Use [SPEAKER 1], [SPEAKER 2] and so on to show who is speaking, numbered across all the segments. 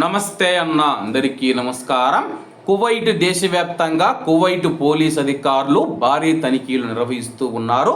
[SPEAKER 1] నమస్తే అన్న అందరికీ నమస్కారం. కువైట్ దేశవ్యాప్తంగా కువైట్ పోలీస్ అధికారులు భారీ తనిఖీలు నిర్వహిస్తూ ఉన్నారు.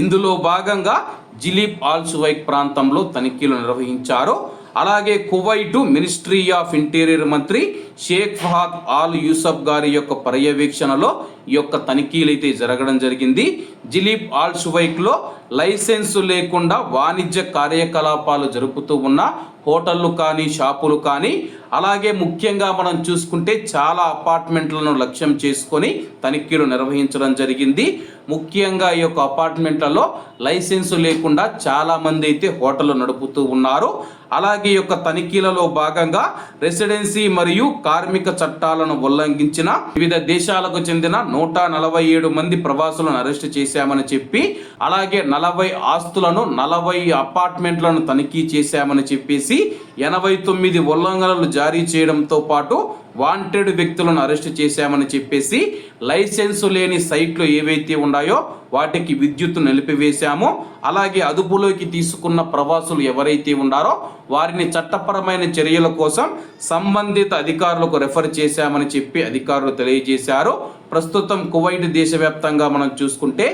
[SPEAKER 1] ఇందులో భాగంగా జిలీబ్ ఆల్ సువైక్ ప్రాంతంలో తనిఖీలు నిర్వహించారు. అలాగే కువైటు మినిస్ట్రీ ఆఫ్ ఇంటీరియర్ మంత్రి షేక్ ఫహాద్ ఆల్ యూసఫ్ గారి యొక్క పర్యవేక్షణలో ఈ యొక్క తనిఖీలు అయితే జరగడం జరిగింది. జిలీబ్ ఆల్ సువైక్లో లైసెన్సు లేకుండా వాణిజ్య కార్యకలాపాలు జరుపుతూ ఉన్న హోటళ్ళు కానీ షాపులు కానీ అలాగే ముఖ్యంగా మనం చూసుకుంటే చాలా అపార్ట్మెంట్లను లక్ష్యం చేసుకొని తనిఖీలు నిర్వహించడం జరిగింది. ముఖ్యంగా ఈ యొక్క అపార్ట్మెంట్లలో లైసెన్సు లేకుండా చాలామంది అయితే హోటళ్ళు నడుపుతూ ఉన్నారు. అలాగే యొక్క తనిఖీలలో భాగంగా రెసిడెన్సీ మరియు కార్మిక చట్టాలను ఉల్లంఘించిన వివిధ దేశాలకు చెందిన నూట నలభై ఏడు మంది ప్రవాసులను అరెస్ట్ చేశామని చెప్పి అలాగే నలభై ఆస్తులను నలభై అపార్ట్మెంట్లను తనిఖీ చేశామని చెప్పేసి ఎనభై తొమ్మిది ఉల్లంఘనలు జారీ చేయడంతో పాటు వాంటెడ్ వ్యక్తులను అరెస్ట్ చేశామని చెప్పేసి లైసెన్సు లేని సైట్లు ఏవైతే ఉన్నాయో వాటికి విద్యుత్ నిలిపివేశాము. అలాగే అదుపులోకి తీసుకున్న ప్రవాసులు ఎవరైతే ఉన్నారో వారిని చట్టపరమైన చర్యల కోసం సంబంధిత అధికారులకు రెఫర్ చేశామని చెప్పి అధికారులు తెలియజేశారు. ప్రస్తుతం కువైట్ దేశవ్యాప్తంగా మనం చూసుకుంటే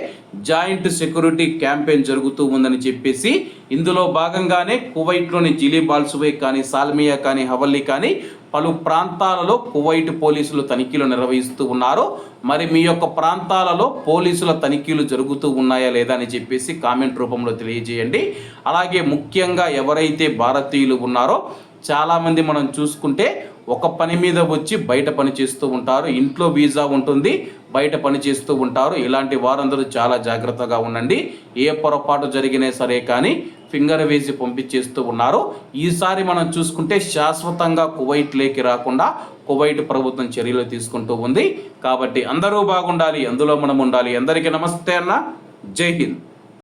[SPEAKER 1] జాయింట్ సెక్యూరిటీ క్యాంపెయిన్ జరుగుతూ ఉందని చెప్పేసి ఇందులో భాగంగానే కువైట్లోని జిలీ బాల్సువే కానీ సాల్మియా కానీ హవల్లీ కానీ పలు ప్రాంతాలలో కువైట్ పోలీసులు తనిఖీలు నిర్వహిస్తూ ఉన్నారు. మరి మీ యొక్క ప్రాంతాలలో పోలీసుల తనిఖీలు జరుగుతూ ఉన్నాయా లేదా అని చెప్పేసి కామెంట్ రూపంలో తెలియజేయండి. అలాగే ముఖ్యంగా ఎవరైతే భారతీయులు ఉన్నారో చాలామంది మనం చూసుకుంటే ఒక పని మీద వచ్చి బయట పని చేస్తూ ఉంటారు ఇంట్లో వీసా ఉంటుంది బయట పని చేస్తూ ఉంటారు. ఇలాంటి వారందరూ చాలా జాగ్రత్తగా ఉండండి. ఏ పొరపాటు జరిగినా సరే కానీ ఫింగర్ వేసి పంపించేస్తూ ఉన్నారు. ఈసారి మనం చూసుకుంటే శాశ్వతంగా కువైట్ లేకి రాకుండా కువైట్ ప్రభుత్వం చర్యలు తీసుకుంటూ ఉంది. కాబట్టి అందరూ బాగుండాలి అందులో మనం ఉండాలి. అందరికీ నమస్తే అన్న. జై హింద్.